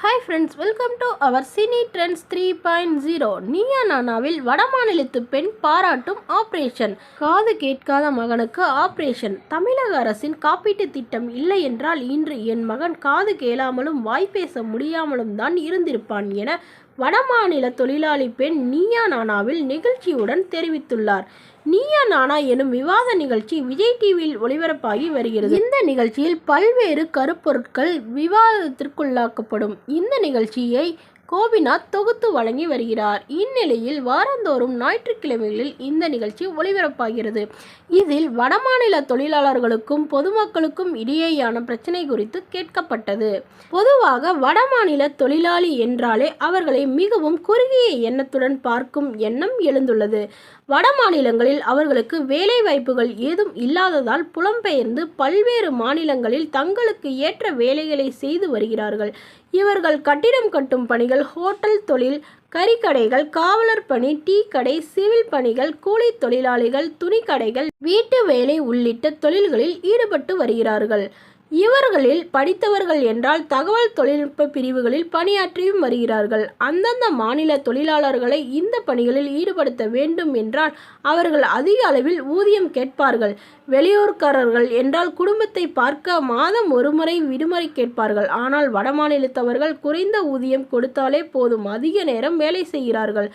Hi friends welcome to our cine trends three point zero நீயா நானாவில் வடமாநிலத்து பெண் பாராட்டும் ஆப்ரேஷன் காது கேட்காத மகனுக்கு ஆப்ரேஷன் தமிழக அரசின் காப்பீட்டு திட்டம் இல்லை என்றால் இன்று என் மகன் காது கேளாமலும் வாய் பேச முடியாமலும் தான் இருந்திருப்பான் என வடமாநில தொழிலாளி பெண் நீயா நானாவில் நிகழ்ச்சியுடன் தெரிவித்துள்ளார். நீயா நானா எனும் விவாத நிகழ்ச்சி விஜய் டிவியில் ஒளிபரப்பாகி வருகிறது. இந்த நிகழ்ச்சியில் பல்வேறு கருப்பொருட்கள் விவாதத்திற்குள்ளாக்கப்படும். இந்த நிகழ்ச்சியை கோபிநாத் தொகுத்து வழங்கி வருகிறார். இந்நிலையில் வாரந்தோறும் ஞாயிற்றுக்கிழமைகளில் இந்த நிகழ்ச்சி ஒளிபரப்பாகிறது. இதில் வடமாநில தொழிலாளர்களுக்கும் பொதுமக்களுக்கும் இடையேயான பிரச்சனை குறித்து கேட்கப்பட்டது. பொதுவாக வடமாநில தொழிலாளி என்றாலே அவர்களை மிகவும் குறுகிய எண்ணத்துடன் பார்க்கும் எண்ணம் எழுந்துள்ளது. வட மாநிலங்களில் அவர்களுக்கு வேலை வாய்ப்புகள் ஏதும் இல்லாததால் புலம்பெயர்ந்து பல்வேறு மாநிலங்களில் தங்களுக்கு ஏற்ற வேலைகளை செய்து வருகிறார்கள். இவர்கள் கட்டிடம் கட்டும் பணிகள் ஹோட்டல் தொழில் கறிக்கடைகள் காவலர் பணி டீ கடை சிவில் பணிகள் கூலி தொழிலாளிகள் துணிக்கடைகள் வீட்டு வேலை உள்ளிட்ட தொழில்களில் ஈடுபட்டு வருகிறார்கள். இவர்களில் படித்தவர்கள் என்றால் தகவல் தொழில்நுட்ப பிரிவுகளில் பணியாற்றியும் வருகிறார்கள். அந்தந்த மாநில தொழிலாளர்களை இந்த பணிகளில் ஈடுபடுத்த வேண்டும் என்றால் அவர்கள் அதிக அளவில் ஊதியம் கேட்பார்கள். வெளியூர்காரர்கள் என்றால் குடும்பத்தை பார்க்க மாதம் ஒருமுறை விடுமுறை கேட்பார்கள். ஆனால் வடமாநிலத்தவர்கள் குறைந்த ஊதியம் கொடுத்தாலே போதும் அதிக நேரம் வேலை செய்கிறார்கள்.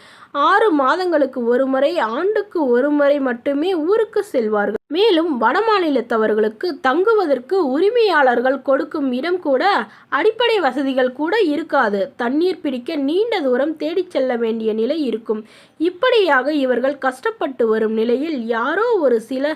ஆறு மாதங்களுக்கு ஒரு முறை ஆண்டுக்கு ஒரு முறை மட்டுமே ஊருக்கு செல்வார்கள். மேலும் வடமாநிலத்தவர்களுக்கு தங்குவதற்கு உரிமையாளர்கள் கொடுக்கும் இடம் கூட அடிப்படை வசதிகள் கூட இருக்காது. தண்ணீர் பிடிக்க நீண்ட தூரம் தேடிச் செல்ல வேண்டிய நிலை இருக்கும். இப்படியாக இவர்கள் கஷ்டப்பட்டு வரும் நிலையில் யாரோ ஒரு சில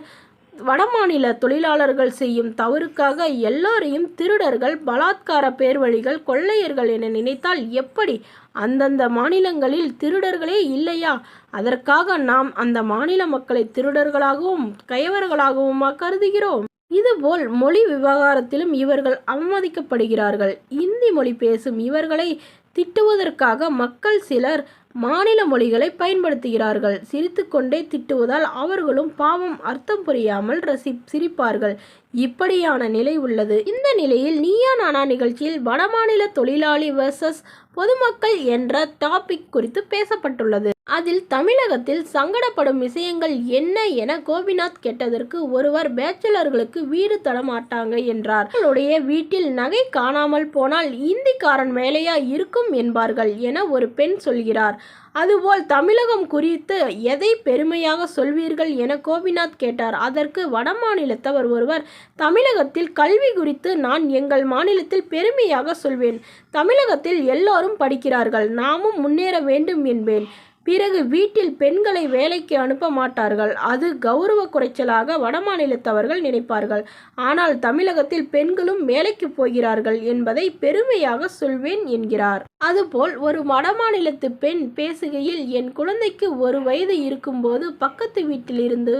வடமாநில தொழிலாளர்கள் செய்யும் தவறுக்காக எல்லாரையும் திருடர்கள் பலாத்கார பேர்வழிகள் கொள்ளையர்கள் என நினைத்தால் எப்படி? அந்தந்த மாநிலங்களில் திருடர்களே இல்லையா? அதற்காக நாம் அந்த மாநில மக்களை திருடர்களாகவும் கயவர்களாகவுமா கருதுகிறோம். இதுபோல் மொழி விவகாரத்திலும் இவர்கள் அவமதிக்கப்படுகிறார்கள். இந்தி மொழி பேசும் இவர்களை திட்டுவதற்காக மக்கள் சிலர் மாநில மொழிகளை பயன்படுத்துகிறார்கள். சிரித்துக்கொண்டே திட்டுவதால் அவர்களும் பாவம் அர்த்தம் புரியாமல் ரசி சிரிப்பார்கள். இப்படியான நிலை உள்ளது. இந்த நிலையில் நீயா நானா நிகழ்ச்சியில் வடமாநில தொழிலாளி வர்சஸ் பொதுமக்கள் என்ற டாபிக் குறித்து பேசப்பட்டுள்ளது. அதில் தமிழகத்தில் சங்கடப்படும் விஷயங்கள் என்ன என கோபிநாத் கேட்டதற்கு ஒருவர் பேச்சுலர்களுக்கு வீடு தரமாட்டாங்க என்றார். அவருடைய வீட்டில் நகை காணாமல் போனால் இந்திக்காரன் வேலையா இருக்கும் என்பார்கள் என ஒரு பெண் சொல்கிறார். அதுபோல் தமிழகம் குறித்து எதை பெருமையாக சொல்வீர்கள் என கோபிநாத் கேட்டார். அதற்கு வடமாநிலத்தவர் ஒருவர் தமிழகத்தில் கல்வி குறித்து நான் எங்கள் மாநிலத்தில் பெருமையாக சொல்வேன். தமிழகத்தில் எல்லோரும் படிக்கிறார்கள். நாமும் முன்னேற வேண்டும் என்பேன். பிறகு வீட்டில் பெண்களை வேலைக்கு அனுப்ப மாட்டார்கள். அது கௌரவ குறைச்சலாக வடமாநிலத்தவர்கள் நினைப்பார்கள். ஆனால் தமிழகத்தில் பெண்களும் வேலைக்கு போகிறார்கள் என்பதை பெருமையாக சொல்வேன் என்கிறார். அதுபோல் ஒரு வடமாநிலத்து பெண் பேசுகையில் என் குழந்தைக்கு ஒரு வயது இருக்கும்போது பக்கத்து வீட்டிலிருந்து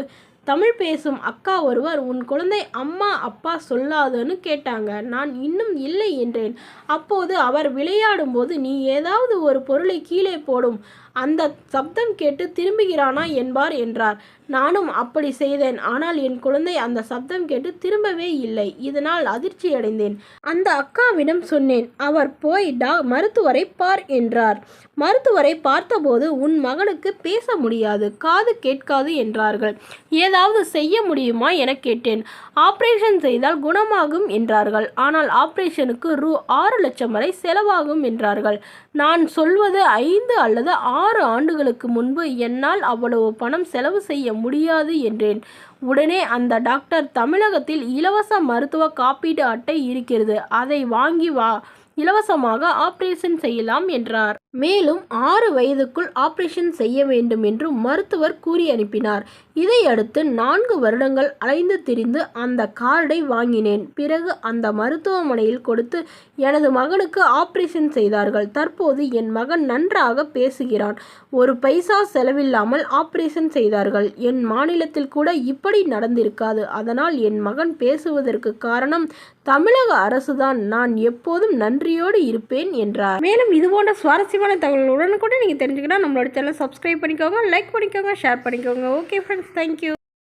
தமிழ் பேசும் அக்கா ஒருவர் உன் குழந்தை அம்மா அப்பா சொல்லாதுன்னு கேட்டாங்க. நான் இன்னும் இல்லை என்றேன். அப்போது அவர் விளையாடும் போது நீ ஏதாவது ஒரு பொருளை கீழே போடும். அந்த சப்தம் கேட்டு திரும்புகிறானா என்பார் என்றார். நானும் அப்படி செய்தேன். ஆனால் என் குழந்தை அந்த சப்தம் கேட்டு திரும்பவே இல்லை. இதனால் அதிர்ச்சி அடைந்தேன். அந்த அக்காவிடம் சொன்னேன். அவர் போய் டா மருத்துவரை பார் என்றார். மருத்துவரை பார்த்தபோது உன் மகனுக்கு பேச முடியாது. காது கேட்காது என்றார்கள். ஏதாவது ஏதாவது செய்ய முடியுமா என கேட்டேன். ஆப்ரேஷன் செய்தால் குணமாகும் என்றார்கள். ஆனால் ஆப்ரேஷனுக்கு ரூ. ஆறு லட்சம் வரை செலவாகும் என்றார்கள். நான் சொல்வது ஐந்து அல்லது ஆறு ஆண்டுகளுக்கு முன்பு என்னால் அவ்வளவு பணம் செலவு செய்ய முடியாது என்றேன். உடனே அந்த டாக்டர் தமிழகத்தில் இலவச மருத்துவ காப்பீடு அட்டை இருக்கிறது. அதை வாங்கி வா. இலவசமாக ஆபரேஷன் செய்யலாம் என்றார். மேலும் ஆறு வயதுக்குள் ஆபரேஷன் செய்ய வேண்டும் என்று மருத்துவர் கூறி அனுப்பினார். இதையடுத்து நான்கு வருடங்கள் அலைந்து திரிந்து அந்த கார்டை வாங்கினேன். பிறகு அந்த மருத்துவமனையில் கொடுத்து எனது மகனுக்கு ஆபரேஷன் செய்தார்கள். தற்போது என் மகன் நன்றாக பேசுகிறான். ஒரு பைசா செலவில்லாமல் ஆபரேஷன் செய்தார்கள். என் மாநிலத்தில் கூட இப்படி நடந்திருக்காது. அதனால் என் மகன் பேசுவதற்கு காரணம் தமிழக அரசுதான் நான் எப்போதும் நன்றியோடு இருப்பேன் என்றார். மேலும் இது போன்ற சுவாரஸ்யமான தகவல் உடனுக்குடன் நீங்கள் தெரிஞ்சுக்கிட்டா நம்மளோட சேனல் சப்ஸ்கிரைப் பண்ணிக்கோங்க லைக் பண்ணிக்கோங்க ஷேர் பண்ணிக்கோங்க. Okay friends thank you